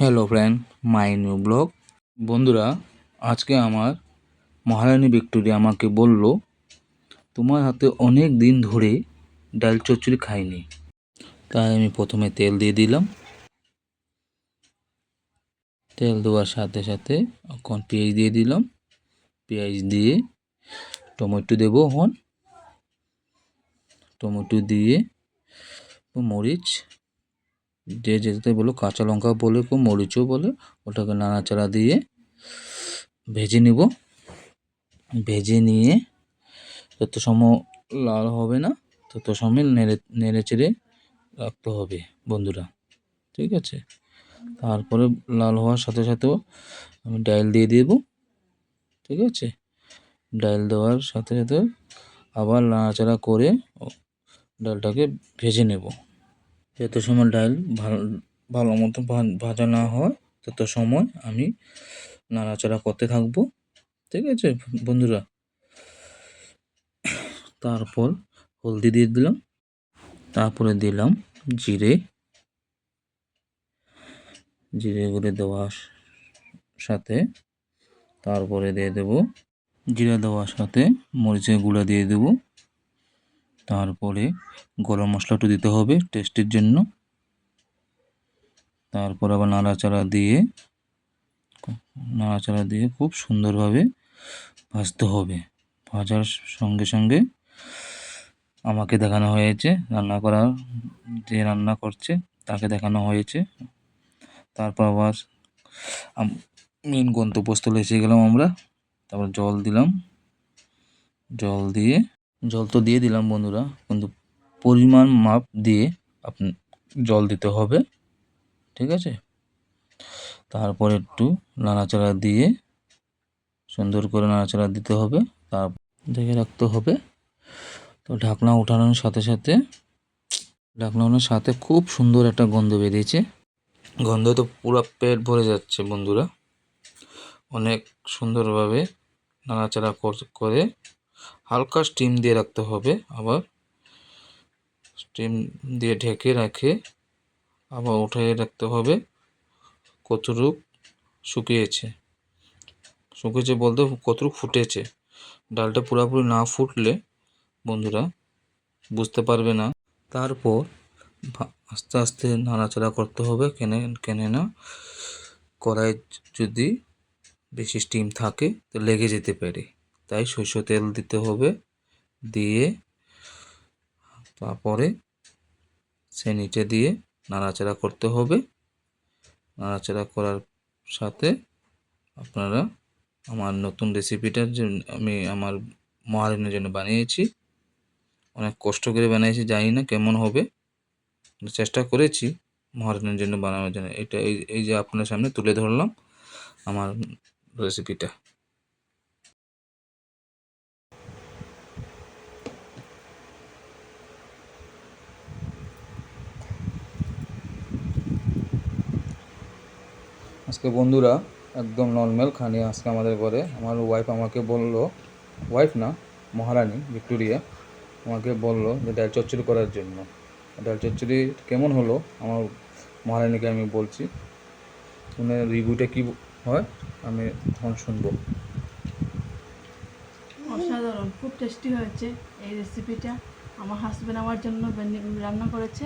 Hello friend my new blog বন্ধুরা, আজকে আমার মহারানী ভিক্টোরিয়া আমাকে বলল, তোমার হাতে অনেক দিন ধরে ডাল চচ্চড়ি খাইনি। তাই আমি প্রথমে তেল দিয়ে দিলাম। তেল দেওয়ার সাথে সাথে এখন পেঁয়াজ দিয়ে দিলাম। পেঁয়াজ দিয়ে টমেটো দেবো এখন। টমেটো দিয়ে মরিচ যে যেতে বলো কাঁচা লঙ্কা বলে কেউ মরিচও বলে, ওটাকে নাড়াচাড়া দিয়ে ভেজে নিব। ভেজে নিয়ে যত সময় লাল হবে না, তত সময় নেড়ে নেড়ে চেড়ে রাখতে হবে বন্ধুরা, ঠিক আছে? তারপরে লাল হওয়ার সাথে সাথেও আমি ডাইল দিয়ে দেব, ঠিক আছে? ডাইল দেওয়ার সাথে সাথে আবার নাড়াচাড়া করে ডালটাকে ভেজে নেব। যত সময় ডাল ভালো ভালো মতো ভাজা না হয়, তত সময় আমি নাড়াচাড়া করতে থাকব। ঠিক আছে, বন্ধুরা? তারপর হলদি দিয়ে দিলাম, তারপরে দিলাম জিরে। জিরে গুঁড়ে দেওয়ার সাথে তারপরে দিয়ে দেব, জিরা দেওয়ার সাথে মরিচের গুঁড়া দিয়ে দেব। তারপরে গরম মশলাটা দিতে হবে টেস্টের জন্য। তারপর আবার নাড়াচাড়া দিয়ে নাড়াচাড়া দিয়ে খুব সুন্দরভাবে ভাজতে হবে। ভাজার সঙ্গে সঙ্গে আমাকে দেখানো হয়েছে, রান্না করার যে রান্না করছে তাকে দেখানো হয়েছে। তারপর আবার মেন গন্তব্যস্থলে এসে গেলাম আমরা। তারপর জল দিলাম। জল দিয়ে জল তো দিয়ে দিলাম বন্ধুরা, কিন্তু পরিমাণ মাপ দিয়ে আপনি জল দিতে হবে, ঠিক আছে? তারপর একটু নাড়াচাড়া দিয়ে সুন্দর করে নাড়াচাড়া দিতে হবে তারপর দেখে রাখতে হবে। তো ঢাকনা উঠানোর সাথে সাথে, ঢাকনা ওঠানোর সাথে খুব সুন্দর একটা গন্ধ বেরিয়েছে। গন্ধ তো পুরো পেট ভরে যাচ্ছে বন্ধুরা। অনেক সুন্দরভাবে নাড়াচাড়া করে হালকা স্টিম দিয়ে রাখতে হবে, আবার স্টিম দিয়ে ঢেকে রাখে আবার উঠিয়ে রাখতে হবে। কতটুক শুকিয়েছে? শুকিয়েছে বলতে কতটুক ফুটেছে? ডালটা পুরোপুরি না ফুটলে বন্ধুরা বুঝতে পারবে না। তারপর আস্তে আস্তে নাড়াচাড়া করতে হবে। কেনে কেনে না কড়াই যদি বেশি স্টিম থাকে, তো লেগে যেতে পারে। তাই সরষ তেল দিতে হবে। দিয়ে তারপরে সে নিচে দিয়ে নাড়াচাড়া করতে হবে। নাড়াচাড়া করার সাথে আপনারা আমার নতুন রেসিপিটার জন্য আমি আমার মহারানের জন্য বানিয়েছি। অনেক কষ্ট করে বানিয়েছি, জানি না কেমন হবে। চেষ্টা করেছি মহারানের জন্য বানানোর জন্য। এটা এই এই যে আপনার সামনে তুলে ধরলাম আমার রেসিপিটা আজকে বন্ধুরা একদম নর্মাল খানি আজকে আমাদের ঘরে। আমার ওয়াইফ আমাকে বলল ওয়াইফ না, মহারানী ভিক্টোরিয়া, আমাকে বলল যে ডাল চচ্চড়ি করার জন্য। ডাল চচ্চড়ি কেমন হলো? আমার মহারানীকে আমি বলছি। উনার রিভিউটা কী হয়, আমি তখন শুনব। অসাধারণ, খুব টেস্টি হয়েছে এই রেসিপিটা আমার হাজব্যান্ড আমার জন্য রান্না করেছে।